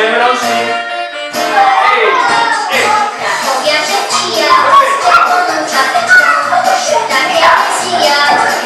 rączki. Ej, ej. Krakowiaczek i ja z czerwoną czapeczką Tak jak ty